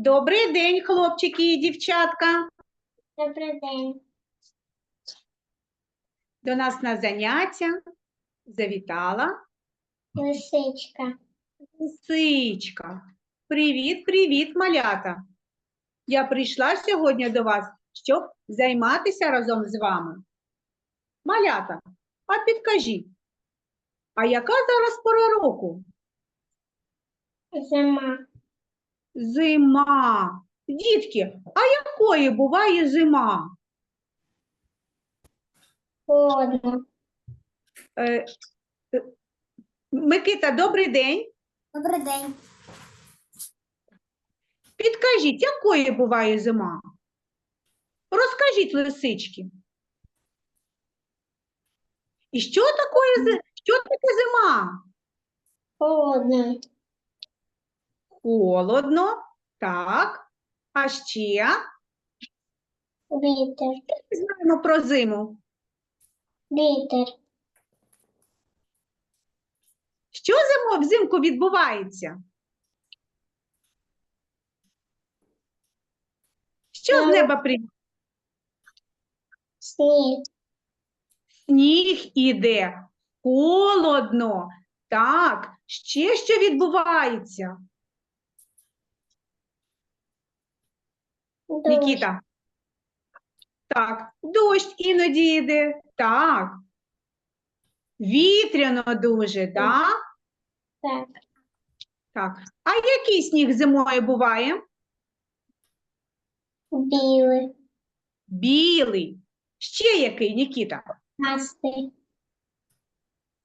Добрий день, хлопчики і дівчатка. Добрий день. До нас на заняття завітала Лисичка. лисичка. Привіт, привіт, малята. Я прийшла сьогодні до вас, щоб займатися разом з вами. Малята, а підкажіть, а яка зараз пора року? Зима. Зима. Дітки, а якої буває зима? Холодно. Е, е, Микита, добрий день. Добрий день. Підкажіть, якої буває зима? Розкажіть, лисички. І що таке, що таке зима? Холодно. Холодно, так. А ще Вітер. знаємо про зиму. Вітер. Що зимо взимку відбувається? Що з Ну, неба прийде? Сніг. Сніг іде, холодно. Так, ще що відбувається? Дощ. Нікіта. Так, дощ іноді йде. Так. Вітряно дуже, так? Так. Так. А який сніг зимою буває? Білий. Білий. Ще який, Нікіта? Настий.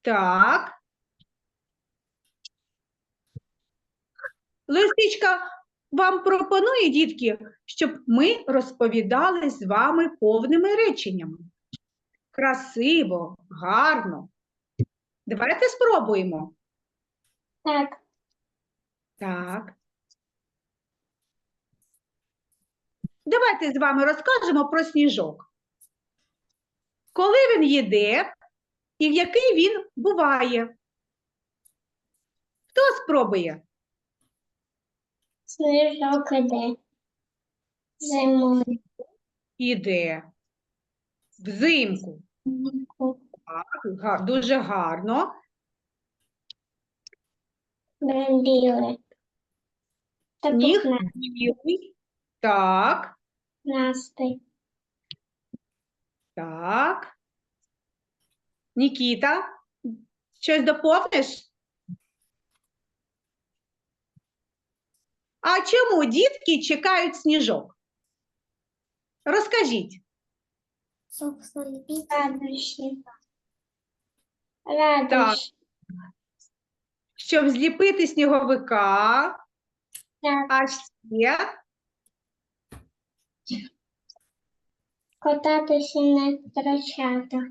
Так. Лисичка вам пропонує, дітки, щоб ми розповідали з вами повними реченнями. Красиво, гарно. Давайте спробуємо. Так. Так. Давайте з вами розкажемо про сніжок. Коли він їде і в який він буває? Хто спробує? Сніжок іде. Зимою. Іде взимку. Так, га- дуже гарно. Він білий. Сніг Такий білий. Так, Настий. так. Нікіта, щось доповниш? А чому дітки чекають сніжок? Розкажіть. Радощі. Радощі. Щоб зліпити сніговика, Так. а ще Кататися на трачатах.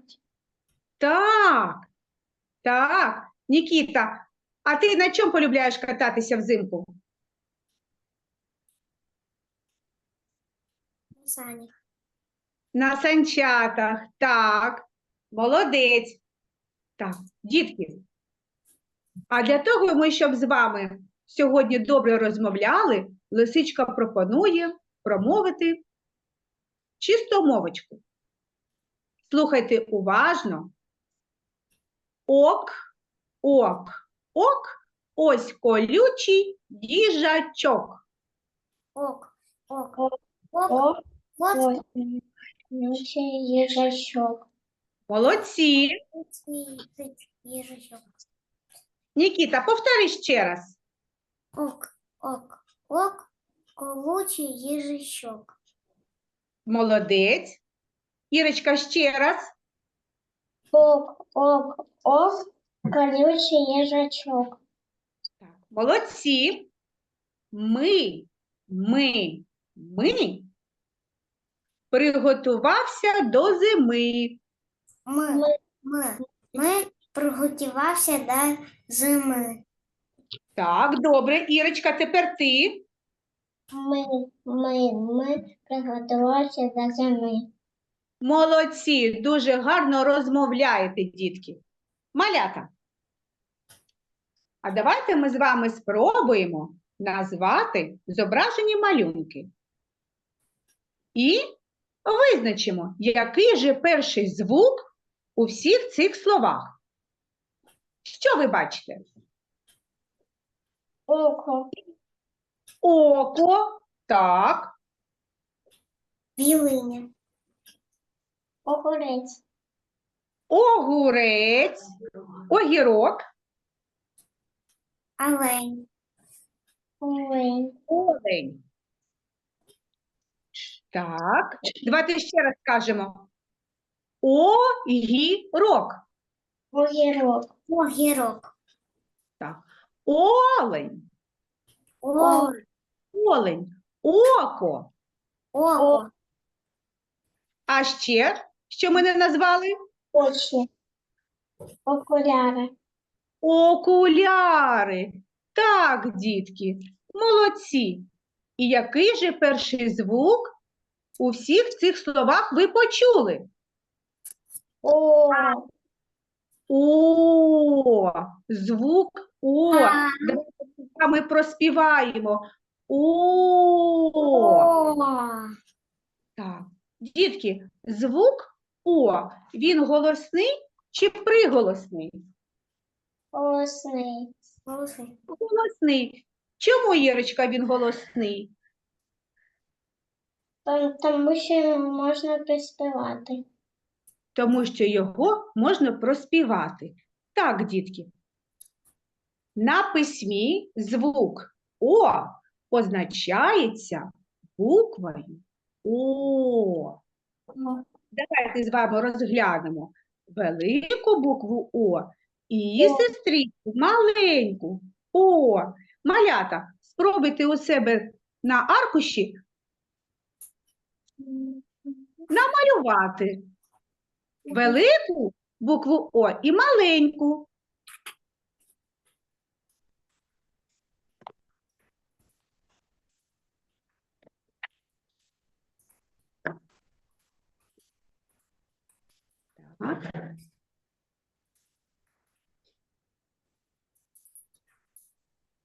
так, так. Нікіта, а ти на чому полюбляєш кататися взимку? Сані. На санчатах, так, молодець. Так, дітки. А для того, ми, щоб з вами сьогодні добре розмовляли, лисичка пропонує промовити чисту мовочку. Слухайте уважно. Ок, ок, ок, ось колючий їжачок. Ок, ок, Ок, ок, ой, ок. Молодці. Нікіта, повтори ще раз. Ок, ок, ок, колючий їжачок. Молодець. Ірочка, ще раз. Ок, ок, ок, колючий їжачок. Так, молодці. Ми, ми, ми приготувався до зими. Ми, ми, ми приготувався до зими. Так, добре. Ірочка, тепер ти. Ми, ми, ми приготувалися до зими. Молодці, дуже гарно розмовляєте, дітки. Малята. А давайте ми з вами спробуємо назвати зображені малюнки. І визначимо, який же перший звук у всіх цих словах. Що ви бачите? Око. Око, так, Білиня. Огурець. огурець, огірок, Олень. Олень. олень. Так, давайте ще раз скажемо. Огірок. Огірок. Огірок. Так. Олень, О. олень, око. Око. А ще, що ми не назвали? Очі. Окуляри. Окуляри. Так, дітки, молодці. І який же перший звук у всіх цих словах ви почули? О. О, звук О. А. Вами проспіваємо. О. О. Так. Дітки, звук О, він голосний чи приголосний? Голосний. Голосний. Голосний. Чому, Єрочка, він голосний? Тому що його можна приспівати. Тому що його можна проспівати. Так, дітки. На письмі звук О позначається буквою О. Давайте з вами розглянемо велику букву О і сестричку, маленьку О. Малята, спробуйте у себе на аркуші малювати велику букву О і маленьку.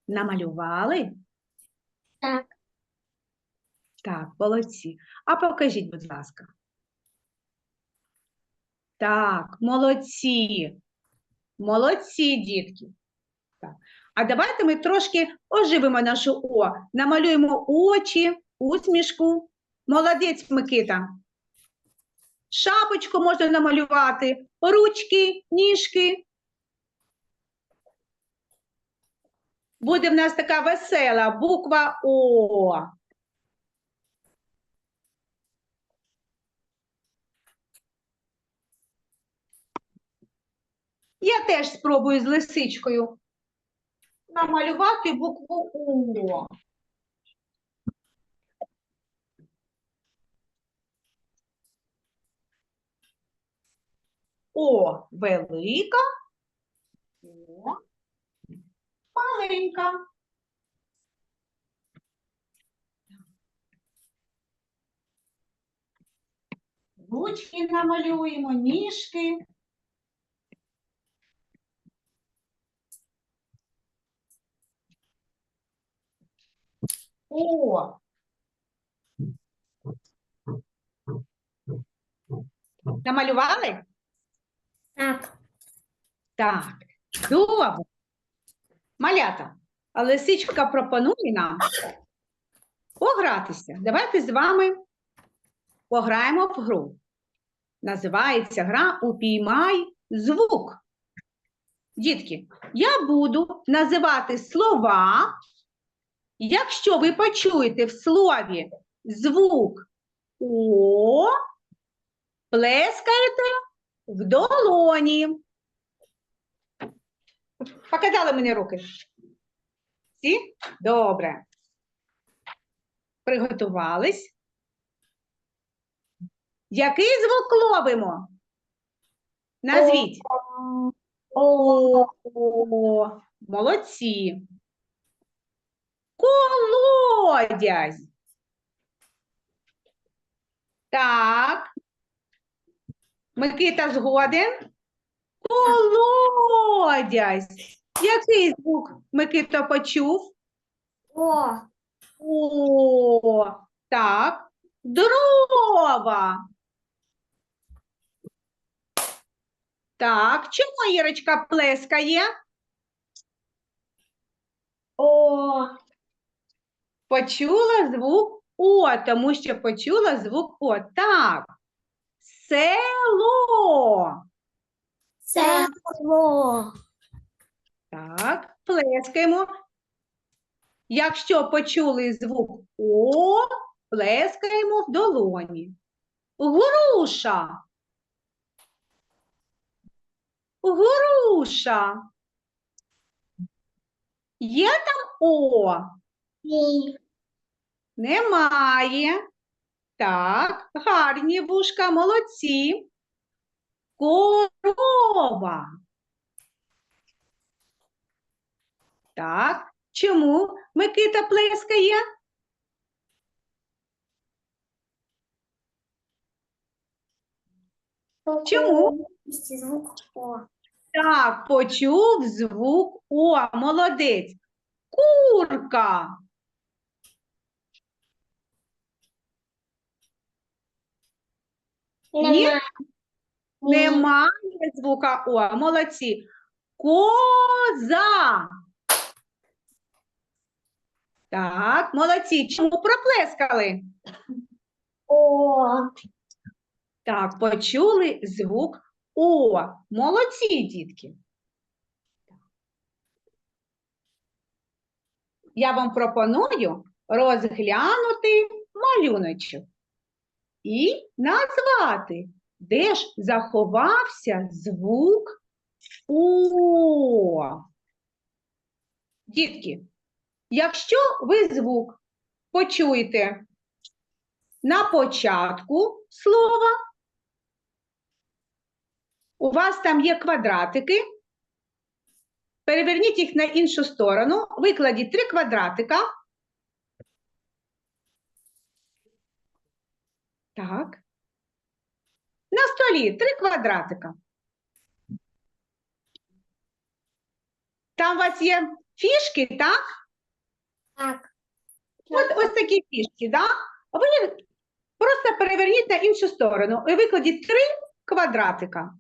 Намалювали? Так. Так, молодці. А покажіть, будь ласка. Так, молодці. Молодці, дітки. Так. А давайте ми трошки оживимо нашу О. Намалюємо очі, усмішку. Молодець, Микита. Шапочку можна намалювати, ручки, ніжки. Буде в нас така весела буква О. Я теж спробую з лисичкою намалювати букву О. О велика, О маленька. Ручки намалюємо, ніжки. О. Намалювали? Так. Так. Добре. Малята, а лисичка пропонує нам погратися. Давайте з вами пограємо в гру. Називається гра Упіймай звук. Дітки, я буду називати слова. Якщо ви почуєте в слові звук О, плескаєте в долоні. Показали мені руки. Всі? Добре. Приготувались. Який звук ловимо? Назвіть. О. О, молодці. Колодязь. Так. Микита згоден? Колодязь. Який звук Микита почув? О. О, так. Дрова. Так, чому Ірочка плескає? О. Почула звук О, тому що почула звук О. Так. Село. Село. Так, плескаємо. Якщо почули звук О, плескаємо в долоні. Груша. Груша. Є там О? Ні. Немає. Так, гарні вушка, молодці. Корова. Так, чому Микита плескає? Чому? Звук О. Так, почув звук О, молодець. Курка. Ні? Немає. Звука О, молодці. Коза. Так, молодці. Чому проплескали? О. Так, почули звук О. Молодці, дітки. Я вам пропоную розглянути малюночок і назвати, де ж заховався звук О. Дітки, якщо ви звук почуєте на початку слова, у вас там є квадратики. Переверніть їх на іншу сторону, викладіть три квадратика. Так. На столі три квадратика. Там у вас є фішки, так? Так. От ось такі фішки, да? А ви просто переверніть на іншу сторону і викладіть три квадратика.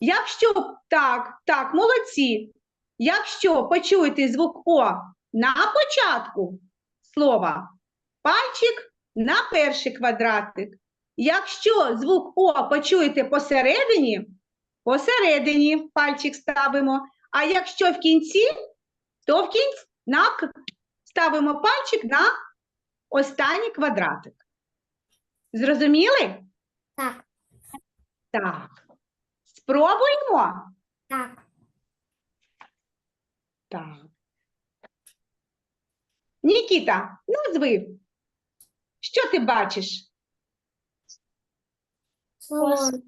Якщо так, так, молодці. Якщо почуєте звук О на початку слова, пальчик на перший квадратик. Якщо звук О почуєте посередині, посередині пальчик ставимо. А якщо в кінці, то в кінці на, ставимо пальчик на останній квадратик. Зрозуміли? Так. Так. Спробуємо. Так. Так. Нікіта, назви. Що ти бачиш? Слон.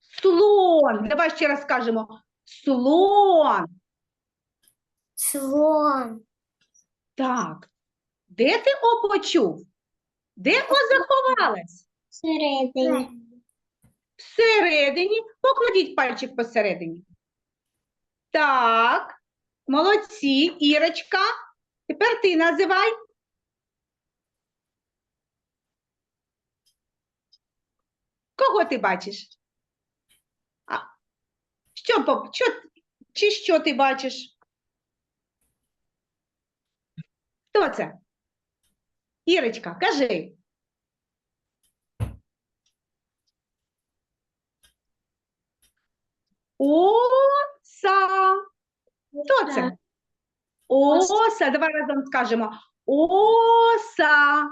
Слон. Давай ще раз скажемо. Слон. Слон. Так. Де ти О почув? Де О заховалась? Всередині. Всередині. Покладіть пальчик посередині. Так. Молодці. Ірочка. Тепер ти називай. Кого ти бачиш? А, що, що, чи що ти бачиш? Хто це? Ірочка, кажи. Оса. Хто це? Оса. Давай разом скажемо. Оса.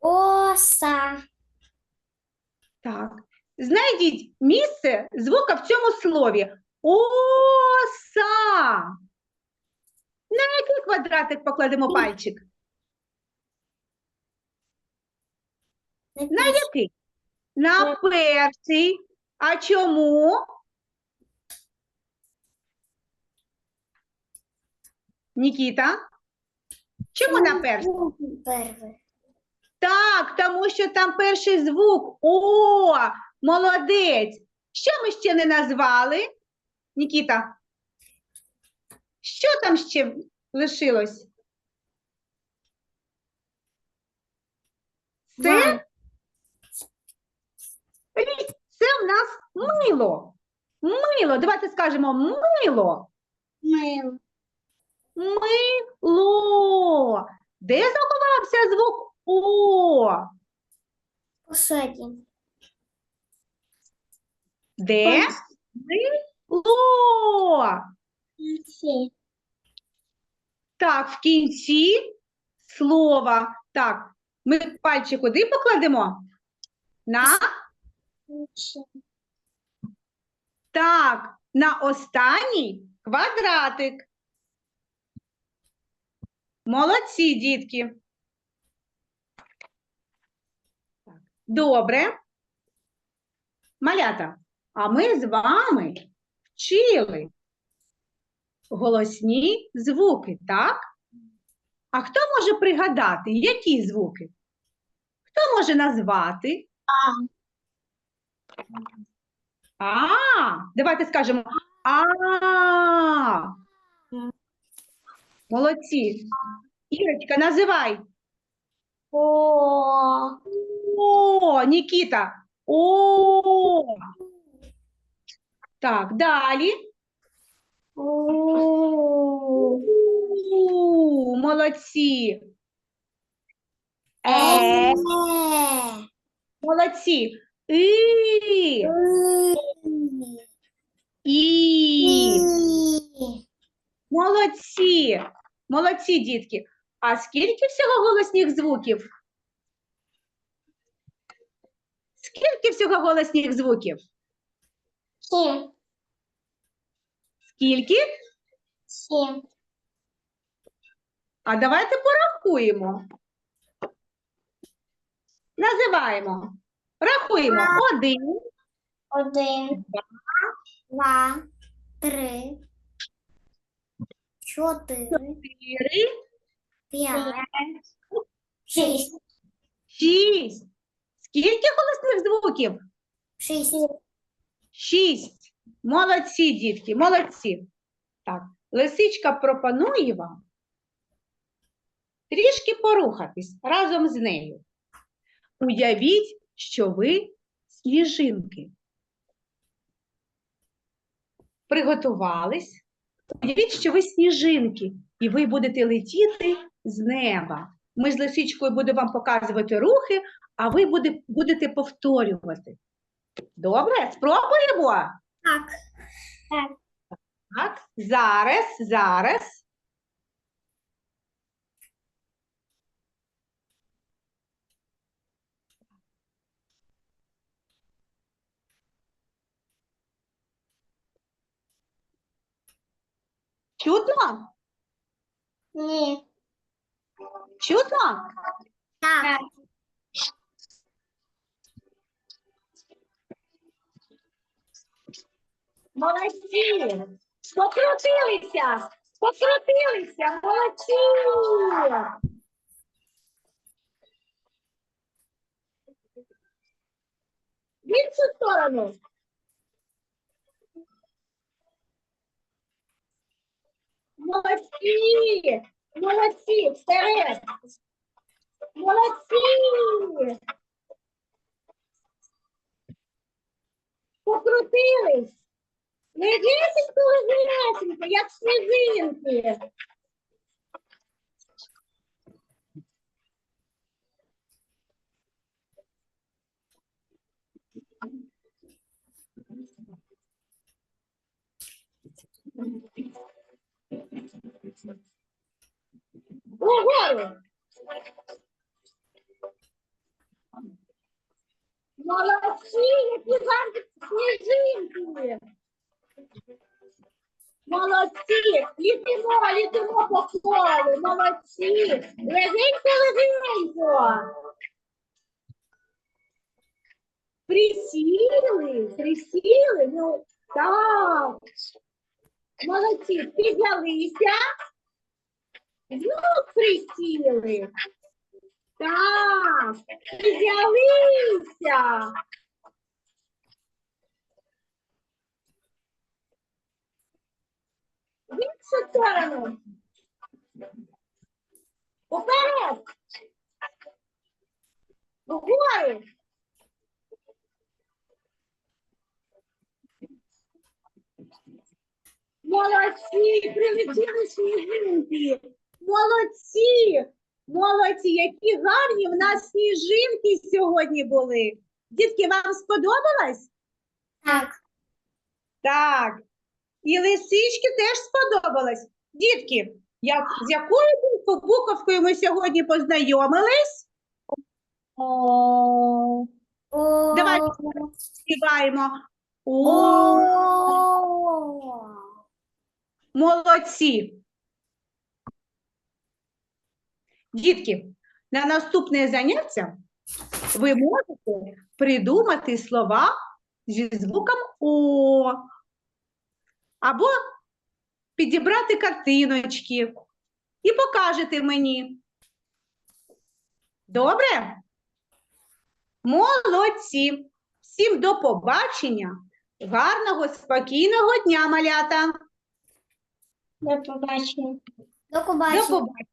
Оса. Так. Знайдіть місце звука в цьому слові. Оса. На який квадратик покладемо пальчик? На який? На перший. А чому? Нікіта? Чому на перший? Перший. Так, тому що там перший звук. О, молодець. Що ми ще не назвали? Нікіта? Що там ще лишилось? Це, це в нас мило. Мило. Давайте скажемо мило. Мил. Мило. Де заховався звук О? Посадим. Де? Всі. Так, в кінці слова. Так, ми пальчик куди покладемо? На так, на останній квадратик. Молодці, дітки. Добре. Малята, а ми з вами вчили голосні звуки, так? А хто може пригадати, які звуки? Хто може назвати? А, А. давайте скажемо а. Молодці. Ірочка, називай. О. О, Нікіта. О. Так, далі. У. Молодці. Е. молодці. І, і. Молодці. Молодці, дітки. А скільки всього голосних звуків? Скільки всього голосних звуків? Сім. Скільки? Сім. А давайте порахуємо. Називаємо. Рахуємо. Один, Один. Два. Три. Чотири. чотири, П'ять. Шість. шість. Скільки голосних звуків? Шість. Шість. Молодці, дітки, молодці. Так, лисичка пропонує вам трішки порухатись разом з нею. Уявіть, що ви сніжинки. Приготувались. Уявіть, що ви сніжинки, і ви будете летіти з неба. Ми з лисичкою будемо вам показувати рухи, а ви будете повторювати. Добре, спробуємо. Так. Так, зараз, зараз. Чутно? Ні. Чутно? Так. Молодці! Покрутилися! Покрутилися! Молодці! В іншу сторону. Молодці! Молодці! Вперед! Молодці! Покрутились! Легесенько, легесенько, як сніжинки. Угору. Молодці, які гарні сніжинки. Молодці, літимо, літимо по колу, молодці. Легенько, легенько. Присіли, присіли, ну так. Молодці, піднялися. Знов присіли. Так, піднялися. В іншу сторону. Уперед. Вгору. Молодці, прилетіли сніжинки. Молодці, молодці, які гарні в нас сніжинки сьогодні були. Дітки, вам сподобалось? Так. Так. І лисички теж сподобалось. Дітки, як, з якою буковкою ми сьогодні познайомились? О. Давай. Співаємо. О, О. молодці. Дітки, на наступне заняття ви можете придумати слова зі звуком О. Або підібрати картиночки і покажете мені. Добре? Молодці! Всім до побачення! Гарного, спокійного дня, малята! До побачення. До побачення! До побачення!